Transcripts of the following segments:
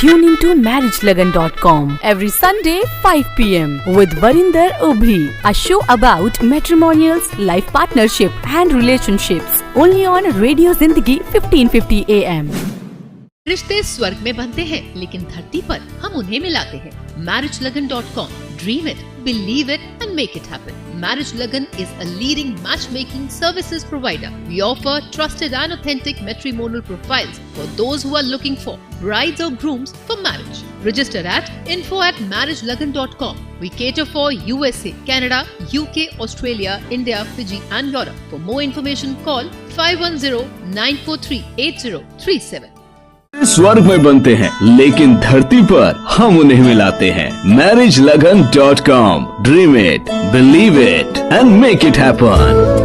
Tune into marriagelagan.com every Sunday 5 pm with Varinder Obhi, a show about matrimonials, life partnership and relationships. Only on Radio Zindagi 1550 AM. रिश्ते स्वर्ग में बनते हैं लेकिन धरती पर हम उन्हें मिलाते हैं marriage Lagan dot com dream it believe it and make it happen marriage Lagan is a leading match making services provider we offer trusted and authentic matrimonial profiles for those who are looking for brides or grooms for marriage. Register at info at marriagelagan.com. We cater for USA, Canada, UK, Australia, India, Fiji, and Europe. For more information, call 510 943 8037. स्वर्ग में बनते हैं लेकिन धरती पर हम उन्हें मिलाते हैं marriage Lagan dot com dream it believe it and make it happen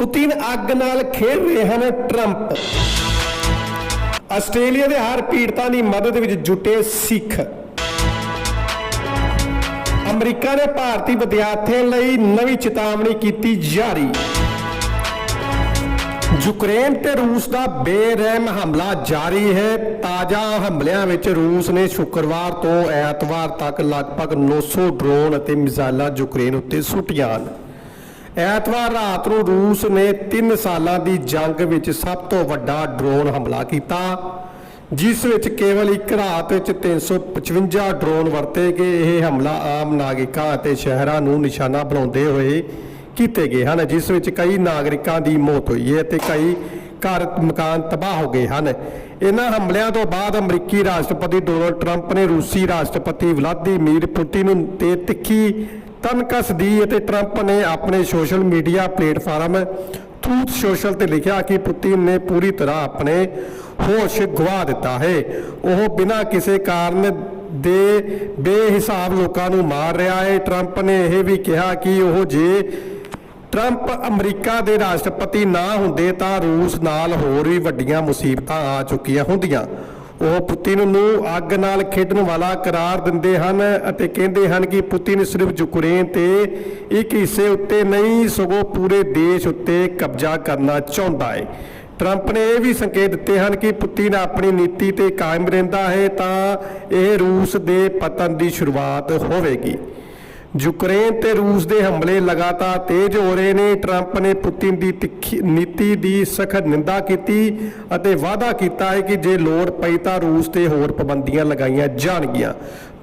Putin ਅੱਗ ਨਾਲ ਖੇਡ ਰਹੇ ਹਨ ਟਰੰਪ। ਆਸਟ੍ਰੇਲੀਆ ਦੇ ਹਰ ਪੀੜਤਾਂ ਦੀ ਮਦਦ ਵਿੱਚ ਜੁਟੇ ਸਿੱਖ। ਅਮਰੀਕਾ ਨੇ ਭਾਰਤੀ ਵਿਦਿਆਰਥੀਆਂ ਲਈ ਨਵੀਂ ਚੇਤਾਵਨੀ ਕੀਤੀ ਜਾਰੀ। ਯੂਕਰੇਨ ਤੇ ਰੂਸ ਦਾ ਬੇਰਹਿਮ ਹਮਲਾ ਜਾਰੀ ਹੈ। ਤਾਜ਼ਾ ਹਮਲਿਆਂ ਵਿੱਚ ਰੂਸ ਨੇ ਸ਼ੁੱਕਰਵਾਰ ਤੋਂ ਐਤਵਾਰ ਤੱਕ ਲਗਭਗ 900 ਡਰੋਨ ਅਤੇ ਮਿਜ਼ਾਈਲਾਂ ਯੂਕਰੇਨ ਉੱਤੇ ਸੁੱਟੀਆਂ ਹਨ। ਐਤਵਾਰ ਰਾਤ ਨੂੰ ਰੂਸ ਨੇ 3 ਸਾਲਾਂ ਦੀ ਜੰਗ ਵਿੱਚ ਸਭ ਤੋਂ ਵੱਡਾ ਡਰੋਨ ਹਮਲਾ ਕੀਤਾ, ਜਿਸ ਵਿੱਚ ਕੇਵਲ ਇੱਕ ਰਾਤ ਵਿੱਚ 355 ਡਰੋਨ ਵਰਤੇ ਗਏ। ਇਹ ਹਮਲਾ ਆਮ ਨਾਗਰਿਕਾਂ ਅਤੇ ਸ਼ਹਿਰਾਂ ਨੂੰ ਨਿਸ਼ਾਨਾ ਬਣਾਉਂਦੇ ਹੋਏ ਕੀਤੇ ਗਏ ਹਨ, ਜਿਸ ਵਿੱਚ ਕਈ ਨਾਗਰਿਕਾਂ ਦੀ ਮੌਤ ਹੋਈ ਹੈ ਤੇ ਕਈ ਘਰ ਮਕਾਨ ਤਬਾਹ ਹੋ ਗਏ ਹਨ। ਇਹਨਾਂ ਹਮਲਿਆਂ ਤੋਂ ਬਾਅਦ ਅਮਰੀਕੀ ਰਾਸ਼ਟਰਪਤੀ ਡੋਨਲਡ ਟਰੰਪ ਨੇ ਰੂਸੀ ਰਾਸ਼ਟਰਪਤੀ ਵਲਾਦੀਮੀਰ ਪੁਤਿਨ ਤੇ ਤਿੱਖੀ ਤਨਕਸ ਦੀ ਅਤੇ ਟਰੰਪ ਨੇ ਆਪਣੇ social media platform Truth Social ਤੇ ਲਿਖਿਆ ਕਿ ਪੁਤਿਨ ਨੇ ਪੂਰੀ ਤਰ੍ਹਾਂ ਆਪਣੇ ਹੋਸ਼ ਗਵਾ ਦਿੱਤਾ ਹੈ। ਉਹ ਬਿਨਾਂ ਕਿਸੇ ਕਾਰਨ ਦੇ ਬੇਹਿਸਾਬ ਲੋਕਾਂ ਨੂੰ ਮਾਰ ਰਿਹਾ ਹੈ। ਟਰੰਪ ਨੇ ਇਹ ਵੀ ਕਿਹਾ ਕਿ ਉਹ ਜੇ ਟਰੰਪ ਅਮਰੀਕਾ ਦੇ ਰਾਸ਼ਟਰਪਤੀ ਨਾ ਹੁੰਦੇ ਤਾਂ ਰੂਸ ਨਾਲ ਹੋਰ ਵੀ ਵੱਡੀਆਂ ਮੁਸੀਬਤਾਂ ਆ ਚੁੱਕੀਆਂ ਹੁੰਦੀਆਂ। ਉਹ ਪੁਤਿਨ ਨੂੰ ਅੱਗ ਨਾਲ ਖੇਡਣ ਵਾਲਾ ਕਰਾਰ ਦਿੰਦੇ ਹਨ ਅਤੇ ਕਹਿੰਦੇ ਹਨ ਕਿ ਪੁਤਿਨ ਸਿਰਫ ਯੂਕਰੇਨ ਤੇ ਇੱਕ ਹਿੱਸੇ ਉੱਤੇ ਨਹੀਂ, ਸਗੋਂ ਪੂਰੇ ਦੇਸ਼ ਉੱਤੇ ਕਬਜ਼ਾ ਕਰਨਾ ਚਾਹੁੰਦਾ ਹੈ। ਟਰੰਪ ਨੇ ਇਹ ਵੀ ਸੰਕੇਤ ਦਿੱਤੇ ਹਨ ਕਿ ਪੁਤਿਨ ਆਪਣੀ ਨੀਤੀ ਤੇ ਕਾਇਮ ਰਹਿੰਦਾ ਹੈ ਤਾਂ ਇਹ ਰੂਸ ਦੇ ਪਤਨ ਦੀ ਸ਼ੁਰੂਆਤ ਹੋਵੇਗੀ। ਯੂਕਰੇਨ ਤੇ ਰੂਸ ਦੇ ਹਮਲੇ ਲਗਾਤਾਰ ਤੇਜ਼ ਹੋ ਰਹੇ ਨੇ। ਟਰੰਪ ਨੇ ਪੁਤਿਨ ਦੀ ਤਿੱਖੀ ਨੀਤੀ ਦੀ ਸਖਤ ਨਿੰਦਾ ਕੀਤੀ ਅਤੇ ਵਾਅਦਾ ਕੀਤਾ ਹੈ ਕਿ ਜੇ ਲੋੜ ਪਈ ਤਾਂ ਰੂਸ ਤੇ ਹੋਰ ਪਾਬੰਦੀਆਂ ਲਗਾਈਆਂ ਜਾਣਗੀਆਂ।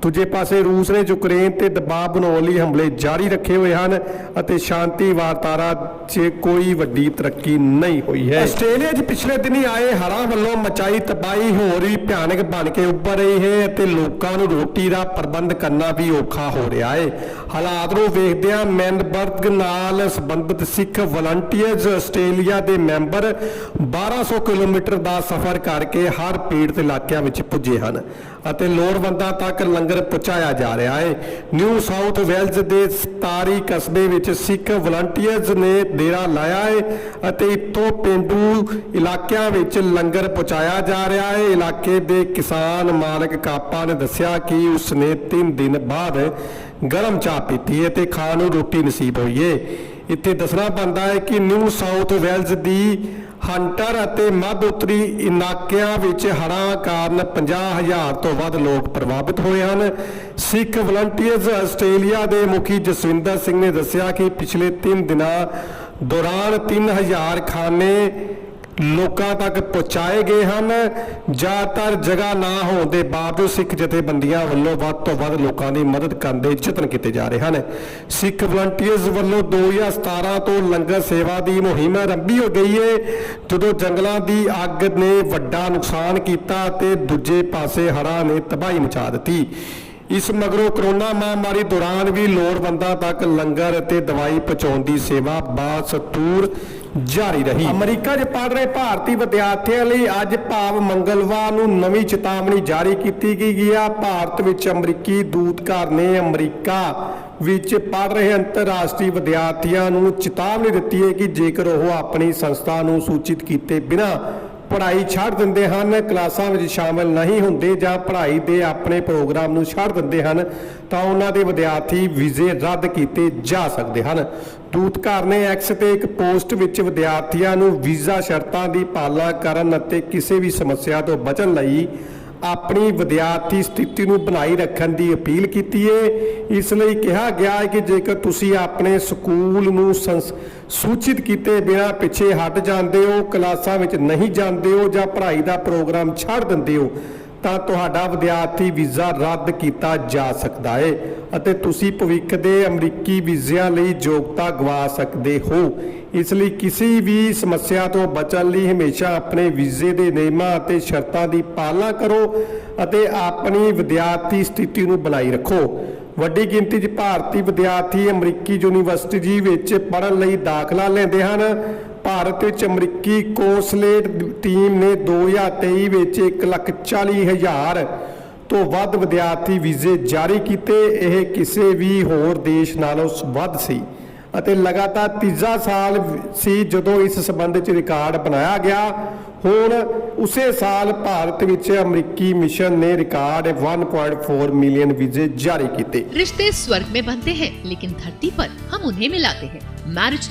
ਦੂਜੇ ਪਾਸੇ ਰੂਸ ਨੇ ਯੂਕਰੇਨ ਤੇ ਦਬਾਅ ਬਣਾਉਣ ਲਈ ਹਮਲੇ ਜਾਰੀ ਰੱਖੇ ਹੋਏ ਹਨ ਅਤੇ ਸ਼ਾਂਤੀ ਵਾਰਤਾਰਾ 'ਚ ਕੋਈ ਵੱਡੀ ਤਰੱਕੀ ਨਹੀਂ ਹੋਈ ਹੈ। ਆਸਟ੍ਰੇਲੀਆ 'ਚ ਪਿਛਲੇ ਦਿਨੀ ਆਏ ਹੜ੍ਹਾਂ ਵੱਲੋਂ ਮਚਾਈ ਤਬਾਹੀ ਹੋਰ ਵੀ ਭਿਆਨਕ ਬਣ ਕੇ ਉੱਭਰ ਰਹੀ ਹੈ ਅਤੇ ਲੋਕਾਂ ਨੂੰ ਰੋਟੀ ਦਾ ਪ੍ਰਬੰਧ ਕਰਨਾ ਵੀ ਔਖਾ ਹੋ ਰਿਹਾ ਹੈ। ਹਾਲਾਤ ਨੂੰ ਵੇਖਦਿਆਂ ਮੈਨਬਰਗ ਨਾਲ ਸੰਬੰਧਿਤ ਸਿੱਖ ਵਲੰਟੀਅਰਸ ਆਸਟ੍ਰੇਲੀਆ ਦੇ ਮੈਂਬਰ 1200 ਕਿਲੋਮੀਟਰ ਦਾ ਸਫ਼ਰ ਕਰਕੇ ਹਰ ਪੀੜਤ ਇਲਾਕਿਆਂ ਵਿੱਚ ਪੁੱਜੇ ਹਨ। ਅਤੇ ਲੋੜਵੰਦਾਂ ਤੱਕ ਲੰਗਰ ਪਹੁੰਚਾਇਆ ਜਾ ਰਿਹਾ ਹੈ। ਨਿਊ ਸਾਊਥ ਵੈਲਜ਼ ਦੇ ਸਤਾਰੀ ਕਸਬੇ ਵਿੱਚ ਸਿੱਖ ਵਲੰਟੀਅਰਸ ਨੇ ਡੇਰਾ ਲਾਇਆ ਹੈ ਅਤੇ ਇੱਥੋਂ ਪਿੰਡੂ ਇਲਾਕਿਆਂ ਵਿੱਚ ਲੰਗਰ ਪਹੁੰਚਾਇਆ ਜਾ ਰਿਹਾ ਹੈ। ਇਲਾਕੇ ਦੇ ਕਿਸਾਨ ਮਾਲਕ ਕਾਪਾ ਨੇ ਦੱਸਿਆ ਕਿ ਉਸਨੇ 3 ਦਿਨ ਬਾਅਦ ਗਰਮ ਚਾਹ ਪੀਤੀ ਹੈ ਤੇ ਖਾਣ ਨੂੰ ਰੋਟੀ ਨਸੀਬ ਹੋਈ ਹੈ। ਇੱਥੇ ਦੱਸਣਾ ਬਣਦਾ ਹੈ ਕਿ ਨਿਊ ਸਾਊਥ ਵੇਲਜ਼ ਦੀ ਹੰਟਰ ਅਤੇ ਮੱਧ ਉੱਤਰੀ ਇਲਾਕਿਆਂ ਵਿੱਚ ਹੜ੍ਹਾਂ ਕਾਰਨ 50000 ਤੋਂ ਵੱਧ ਲੋਕ ਪ੍ਰਭਾਵਿਤ ਹੋਏ ਹਨ। ਸਿੱਖ ਵਲੰਟੀਅਰਸ ਆਸਟ੍ਰੇਲੀਆ ਦੇ ਮੁਖੀ ਜਸਵਿੰਦਰ ਸਿੰਘ ਨੇ ਦੱਸਿਆ ਕਿ ਪਿਛਲੇ 3 ਦਿਨਾਂ ਦੌਰਾਨ 3000 ਖਾਨੇ ਲੋਕਾਂ ਤੱਕ ਪਹੁੰਚਾਏ ਗਏ ਹਨ। ਜ਼ਿਆਦਾਤਰ ਜਗ੍ਹਾ ਨਾ ਹੋਣ ਦੇ ਬਾਵਜੂਦ ਸਿੱਖ ਜਥੇਬੰਦੀਆਂ ਵੱਲੋਂ ਵੱਧ ਤੋਂ ਵੱਧ ਲੋਕਾਂ ਦੀ ਮਦਦ ਕਰਨ ਦੇ ਯਤਨ ਕੀਤੇ ਜਾ ਰਹੇ ਹਨ। ਸਿੱਖ ਵਲੰਟੀਅਰਸ ਵੱਲੋਂ 2017 ਤੋਂ ਲੰਗਰ ਸੇਵਾ ਦੀ ਮੁਹਿੰਮ ਆਰੰਭੀ ਹੋ ਗਈ ਹੈ ਜਦੋਂ ਜੰਗਲਾਂ ਦੀ ਅੱਗ ਨੇ ਵੱਡਾ ਨੁਕਸਾਨ ਕੀਤਾ ਤੇ ਦੂਜੇ ਪਾਸੇ ਹੜ੍ਹਾਂ ਨੇ ਤਬਾਹੀ ਮਚਾ ਦਿੱਤੀ। ਇਸ ਮਗਰੋਂ ਕਰੋਨਾ ਮਹਾਮਾਰੀ ਦੌਰਾਨ ਵੀ ਲੋੜਵੰਦਾਂ ਤੱਕ ਲੰਗਰ ਅਤੇ ਦਵਾਈ ਪਹੁੰਚਾਉਣ ਦੀ ਸੇਵਾ ਬਾਸਤੂਰ ਜਾਰੀ ਰਹੀ। ਅਮਰੀਕਾ 'ਚ ਪੜ ਰਹੇ ਭਾਰਤੀ ਵਿਦਿਆਰਥੀਆਂ ਲਈ ਅੱਜ ਭਾਵ ਮੰਗਲਵਾਰ ਨੂੰ ਨਵੀਂ ਚੇਤਾਵਨੀ ਜਾਰੀ ਕੀਤੀ ਗਈ ਹੈ। ਭਾਰਤ ਵਿੱਚ ਅਮਰੀਕੀ ਦੂਤਘਰ ਨੇ ਅਮਰੀਕਾ ਵਿੱਚ ਪੜ ਰਹੇ ਅੰਤਰਰਾਸ਼ਟਰੀ ਵਿਦਿਆਰਥੀਆਂ ਨੂੰ ਚੇਤਾਵਨੀ ਦਿੱਤੀ ਹੈ ਕਿ ਜੇਕਰ ਉਹ ਆਪਣੀ ਸੰਸਥਾ ਨੂੰ ਸੂਚਿਤ ਕੀਤੇ ਬਿਨਾਂ ਪੜ੍ਹਾਈ ਛੱਡ ਦਿੰਦੇ ਹਨ, ਕਲਾਸਾਂ ਵਿੱਚ ਸ਼ਾਮਲ ਨਹੀਂ ਹੁੰਦੇ ਜਾਂ ਪੜ੍ਹਾਈ ਦੇ ਆਪਣੇ ਪ੍ਰੋਗਰਾਮ ਨੂੰ ਛੱਡ ਦਿੰਦੇ ਹਨ, ਤਾਂ ਉਹਨਾਂ ਦੇ ਵਿਦਿਆਰਥੀ ਵੀਜ਼ੇ ਰੱਦ ਕੀਤੇ ਜਾ ਸਕਦੇ ਹਨ। ਦੂਤਘਰ ਨੇ ਐਕਸ ਤੇ ਇੱਕ ਪੋਸਟ ਵਿੱਚ ਵਿਦਿਆਰਥੀਆਂ ਨੂੰ ਵੀਜ਼ਾ ਸ਼ਰਤਾਂ ਦੀ ਪਾਲਣਾ ਕਰਨ ਅਤੇ ਕਿਸੇ ਵੀ ਸਮੱਸਿਆ ਤੋਂ ਬਚਣ ਲਈ ਆਪਣੀ ਵਿਦਿਆਰਥੀ ਸਥਿਤੀ ਨੂੰ ਬਣਾਈ ਰੱਖਣ ਦੀ ਅਪੀਲ ਕੀਤੀ ਹੈ ਇਸ ਲਈ ਕਿਹਾ ਗਿਆ ਹੈ ਕਿ ਜੇਕਰ ਤੁਸੀਂ ਆਪਣੇ ਸਕੂਲ ਨੂੰ ਸੰਸ- ਸੂਚਿਤ ਕੀਤੇ ਬਿਨਾਂ ਪਿੱਛੇ ਹਟ ਜਾਂਦੇ ਹੋ, ਕਲਾਸਾਂ ਵਿੱਚ ਨਹੀਂ ਜਾਂਦੇ ਹੋ ਜਾਂ ਪੜ੍ਹਾਈ ਦਾ ਪ੍ਰੋਗਰਾਮ ਛੱਡ ਦਿੰਦੇ ਹੋ ਤਾਂ ਤੁਹਾਡਾ ਵਿਦਿਆਰਥੀ ਵੀਜ਼ਾ ਰੱਦ ਕੀਤਾ ਜਾ ਸਕਦਾ ਹੈ ਅਤੇ ਤੁਸੀਂ ਭਵਿੱਖ ਦੇ ਅਮਰੀਕੀ ਵੀਜ਼ਿਆਂ ਲਈ ਯੋਗਤਾ ਗਵਾ ਸਕਦੇ ਹੋ। ਇਸ ਲਈ ਕਿਸੇ ਵੀ ਸਮੱਸਿਆ ਤੋਂ ਬਚਣ ਲਈ ਹਮੇਸ਼ਾ ਆਪਣੇ ਵੀਜ਼ੇ ਦੇ ਨਿਯਮਾਂ ਅਤੇ ਸ਼ਰਤਾਂ ਦੀ ਪਾਲਣਾ ਕਰੋ ਅਤੇ ਆਪਣੀ ਵਿਦਿਆਰਥੀ ਸਥਿਤੀ ਨੂੰ ਬਣਾਈ ਰੱਖੋ। ਵੱਡੀ ਗਿਣਤੀ 'ਚ ਭਾਰਤੀ ਵਿਦਿਆਰਥੀ ਅਮਰੀਕੀ ਯੂਨੀਵਰਸਿਟੀ ਵਿੱਚ ਪੜ੍ਹਨ ਲਈ ਦਾਖਲਾ ਲੈਂਦੇ ਹਨ। ਭਾਰਤ ਵਿੱਚ ਅਮਰੀਕੀ ਕੌਂਸਲੇਟ ਟੀਮ ਨੇ 2023 ਵਿੱਚ 1,40,000 ਤੋਂ ਵੱਧ ਵਿਦਿਆਰਥੀ ਵੀਜ਼ੇ ਜਾਰੀ ਕੀਤੇ ਇਹ ਕਿਸੇ ਵੀ ਹੋਰ ਦੇਸ਼ ਨਾਲੋਂ ਵੱਧ ਸੀ ਅਤੇ ਲਗਾਤਾਰ ਤੀਜਾ ਸਾਲ ਸੀ ਜਦੋਂ ਇਸ ਸਬੰਧ 'ਚ ਰਿਕਾਰਡ ਬਣਾਇਆ ਗਿਆ ਹੁਣ ਉਸੇ ਸਾਲ ਭਾਰਤ ਵਿੱਚ ਅਮਰੀਕੀ ਮਿਸ਼ਨ ਨੇ ਰਿਕਾਰਡ 1.4 ਮਿਲੀਅਨ ਵੀਜ਼ੇ ਜਾਰੀ ਕੀਤੇ रिश्ते स्वर्ग में बनते हैं लेकिन धरती पर हम उन्हें मिलाते हैं marriage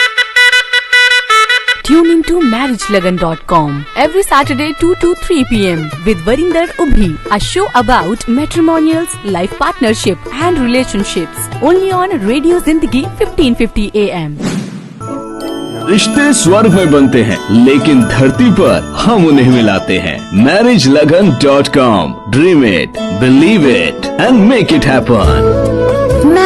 Tune into marriagelagan.com every Saturday 2 to 3 p.m. with Varinder Ubhi, a show about matrimonials, life partnership and relationships. Only on Radio Zindagi 1550 AM. रिश्ते स्वर्ग में बनते हैं लेकिन धरती पर हम उन्हें मिलाते हैं marriage Lagan dot com dream it believe it and make it happen